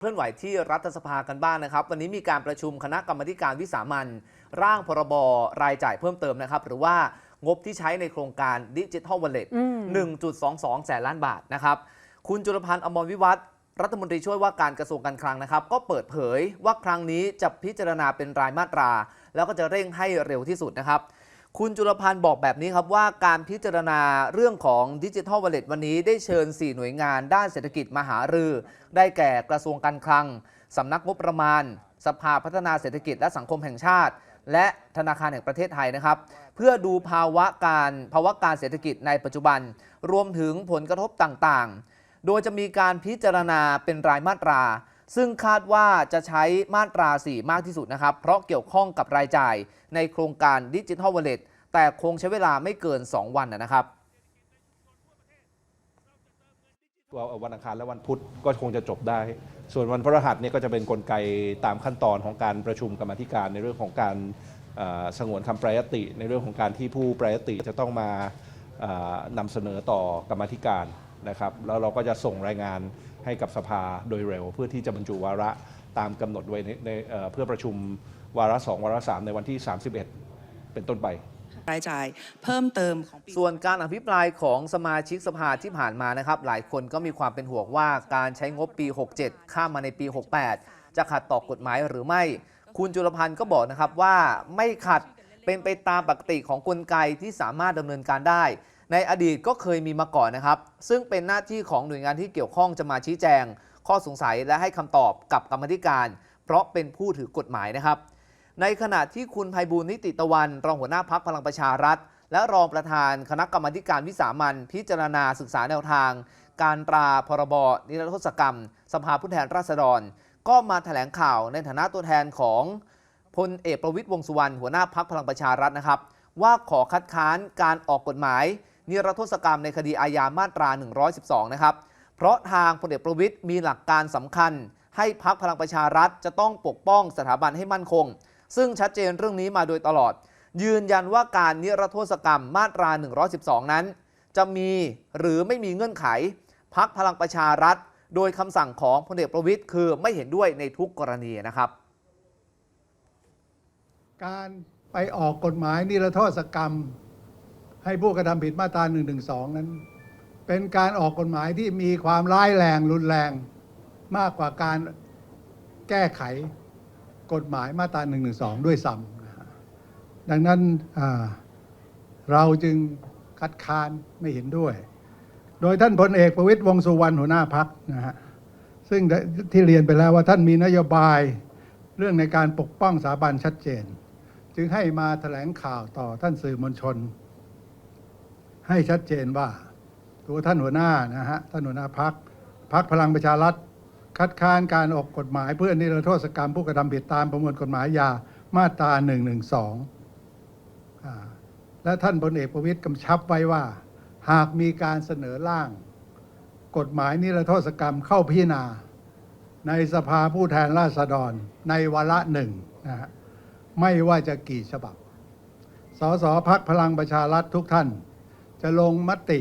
เคลื่อนไหวที่รัฐสภากันบ้างนะครับ วันนี้มีการประชุมคณะกรรมาธิการวิสามันร่างพรบรายจ่ายเพิ่มเติมนะครับ หรือว่างบที่ใช้ในโครงการดิจิทัลวอลเล็ตอืม1.22 แสนล้านบาทนะครับ คุณจุลพันธ์อมรวิวัฒน์รัฐมนตรีช่วยว่าการกระทรวงการคลังนะครับ ก็เปิดเผยว่าครั้งนี้จะพิจารณาเป็นรายมาตรา แล้วก็จะเร่งให้เร็วที่สุดนะครับ คุณจุลพันธ์บอกแบบนี้ครับว่าการพิจารณาเรื่องของดิจิทัลวอลเล็ตวันนี้ได้เชิญ 4 หน่วยงานด้านเศรษฐกิจมาหารือ ได้แก่กระทรวงการคลังสำนักงบประมาณ สภาพัฒนาเศรษฐกิจและสังคมแห่งชาติ และธนาคารแห่งประเทศไทยนะครับ เพื่อดูภาวะการภาวะการเศรษฐกิจในปัจจุบัน รวมถึงผลกระทบต่างๆ โดยจะมีการพิจารณาเป็นรายมาตรา ซึ่งคาดว่าจะใช้มาตรา 4 มากที่สุดนะครับ เพราะเกี่ยวข้องกับรายจ่ายในโครงการดิจิทัลวอลเล็ตแต่คงใช้เวลาไม่เกิน 2 วันนะครับว่าวันอังคารและวันพุธก็คงจะจบได้ ส่วนวันพฤหัสเนี่ยก็จะเป็นนกลไกตามขั้นตอนของการประชุมกรรมธิการในเรื่องของการสงวนคำแปรยติ ในเรื่องของการที่ผู้แปรยติจะต้องมานำเสนอต่อกรรมธิการนะครับ แล้วเราก็จะส่งรายงาน ให้กับสภาโดยเร็ว เพื่อที่จะบรรจุวาระตามกำหนดไว้ในในเอ่อเพื่อประชุมวาระสองวาระสามในวันที่ 31 เป็นต้นไปรายจ่ายเพิ่มเติมของปีส่วนการอภิปรายของสมาชิกสภาที่ผ่านมานะครับ หลายคนก็มีความเป็นห่วงว่าการใช้งบปี 67 ข้ามมาในปี 68 จะขัดต่อกฎหมายหรือไม่ คุณจุลพันธ์ก็บอกนะครับว่าไม่ขัดเป็นไปตามปกติของกลไกที่สามารถดำเนินการได้ ในอดีตก็เคยมีมาก่อนนะครับ ซึ่งเป็นหน้าที่ของหน่วยงานที่เกี่ยวข้องจะมาชี้แจง ข้อสงสัยและให้คำตอบกับกรรมธิการ เพราะเป็นผู้ถือกฎหมายนะครับ ในขณะที่คุณภัยบูลนิติตะวัน รองหัวหน้าพักพลังประชารัฐ และรองประธานคณะกรรมการวิสามันพิจารณาศึกษาแนวทาง การตราพรบนิรโทษกรรม สภาผู้แทนราษฎร ก็มาแถลงข่าวในฐานะตัวแทนของพลเอกประวิตยวงสุวรรณหัวหน้าพักพลังประชารัฐนะครับ ว่าขอคัดค้านการออกกฎหมาย นิรโทษกรรมในคดีอาญามาตรา 112 นะครับ เพราะทางพลเอกประวิตยมีหลักการสำคัญ ให้พักพลังประชารัฐจะต้องปกป้องสถาบันให้มั่นคง ซึ่งชัดเจนเรื่องนี้มาโดยตลอด ยืนยันว่าการนิรโทษกรรมมาตรา 112 นั้น จะมีหรือไม่มีเงื่อนไข พักพลังประชารัฐ โดยคำสั่งของพลเอกประวิตยคือไม่เห็นด้วยในทุกกรณีนะครับ การไปออกกฎหมายนิรโทษกรรม ให้ผู้กระทำผิดมาตรา1นึนั้น เป็นการออกกฎหมายที่มีความร้ายแรงรุนแรงมากกว่าการแก้ไขกฎหมายมาตรา1นึด้วยซ้ำดังนั้นเราจึงคัดค้านไม่เห็นด้วย โดยท่านพลเอกประวิตยวงสุวรรณหัวหน้าพักนะฮะซึ่งที่เรียนไปแล้วว่าท่านมีนโยบายเรื่องในการปกป้องสถาบันชัดเจน จึงให้มาแถลงข่าวต่อท่านสื่อมวลชน ให้ชัดเจนว่า ตัวท่านหัวหน้านะฮะท่านหัวหน้าพักพักพลังประชารัฐ คัดค้านการออกกฎหมายเพื่อนิรโทษกรรมผู้กระทำผิดตามประมวลกฎหมายยามาตรา1นึและท่านพลเอกประวิตยกำชับไว้ว่า หากมีการเสนอร่าง กฎหมายนิรโทษกรรมเข้าพิจารณา ในสภาผู้แทนราษฎร ในวาระหนึ่งนะฮะไม่ว่าจะกี่ฉบับสสพักพลังประชารัฐทุกท่าน จะลงมติ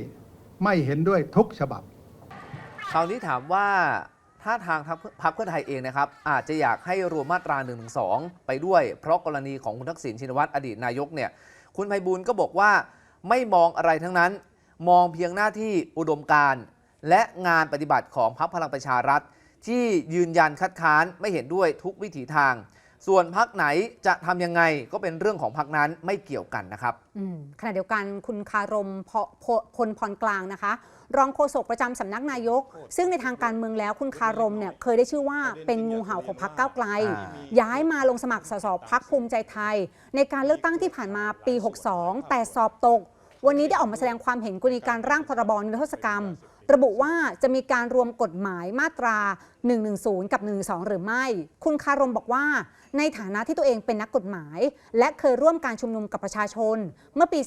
ไม่เห็นด้วยทุกฉบับ คราวนี้ถามว่าถ้าทางพรรคเพื่อไทยเองนะครับ อาจจะอยากให้รวมมาตรา1นึไปด้วย เพราะกรณีของคุณทักษิณชินวัตรอดีตนายกเนี่ยคุณไพบูลก็บอกว่าไม่มองอะไรทั้งนั้น มองเพียงหน้าที่อุดมการณ์และงานปฏิบัติของพรรคพลังประชารัฐ ที่ยืนยันคัดค้านไม่เห็นด้วยทุกวิถีทาง ส่วนพรรคไหนจะทำยังไงก็เป็นเรื่องของพรรคนั้นไม่เกี่ยวกันนะครับอืมขณะเดียวกันคุณคารมพพพลพรกลางนะคะ รองโฆษกประจำสำนักนายก ซึ่งในทางการเมืองแล้วคุณคารมเนี่ยเคยได้ชื่อว่าเป็นงูเห่าของพรรคก้าวไกลอ่าย้ายมาลงสมัครสสพักภูมิใจไทย ในการเลือกตั้งที่ผ่านมาปี 62 แต่สอบตก วันนี้ได้ออกมาแสดงความเห็นกรณีการร่างพรบนิรโทษกรรมระบุว่าจะมีการรวมกฎหมายมาตรา 110 กับ 112 หรือไม่ คุณคารมบอกว่า ในฐานะที่ตัวเองเป็นนักกฎหมาย และเคยร่วมการชุมนุมกับประชาชน เมื่อปี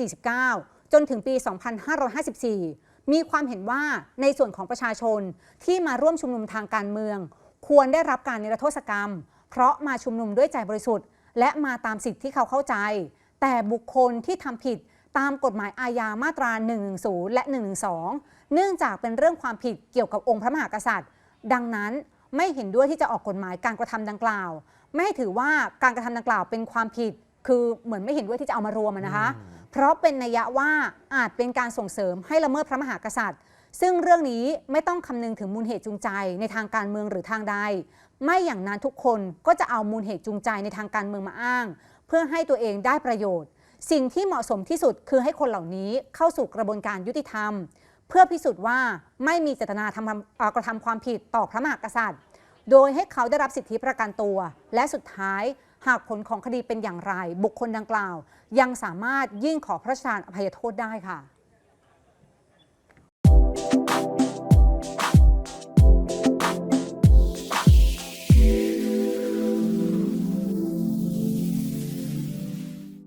2549 จนถึงปี 2554 มีความเห็นว่าในส่วนของประชาชนที่มาร่วมชุมนุมทางการเมือง ควรได้รับการนิรโทษกรรม เพราะมาชุมนุมด้วยใจบริสุทธิ์ และมาตามสิทธิที่เขาเข้าใจ แต่บุคคลที่ทำผิดตามกฎหมายอาญามาตรา 110 และ 112 เนื่องจากเป็นเรื่องความผิดเกี่ยวกับองค์พระมหากษัตริย์ ดังนั้น ไม่เห็นด้วยที่จะออกกฎหมายการกระทำดังกล่าว ไม่ให้ถือว่าการกระทำดังกล่าวเป็นความผิด คือเหมือนไม่เห็นด้วยที่จะเอามารวมอะนะคะ เพราะเป็นนัยยะว่าอาจเป็นการส่งเสริมให้ละเมิดพระมหากษัตริย์ ซึ่งเรื่องนี้ไม่ต้องคำนึงถึงมูลเหตุจูงใจในทางการเมืองหรือทางใด ไม่อย่างนั้นทุกคนก็จะเอามูลเหตุจูงใจในทางการเมืองมาอ้าง เพื่อให้ตัวเองได้ประโยชน์ สิ่งที่เหมาะสมที่สุดคือให้คนเหล่านี้เข้าสู่กระบวนการยุติธรรม เพื่อพิสูจน์ว่าไม่มีเจตนาทำกระทำความผิดต่อพระมหากษัตริย์ โดยให้เขาได้รับสิทธิประกันตัว และสุดท้ายหากผลของคดีเป็นอย่างไร บุคคลดังกล่าว ยังสามารถยื่นขอพระราชทานอภัยโทษได้ค่ะ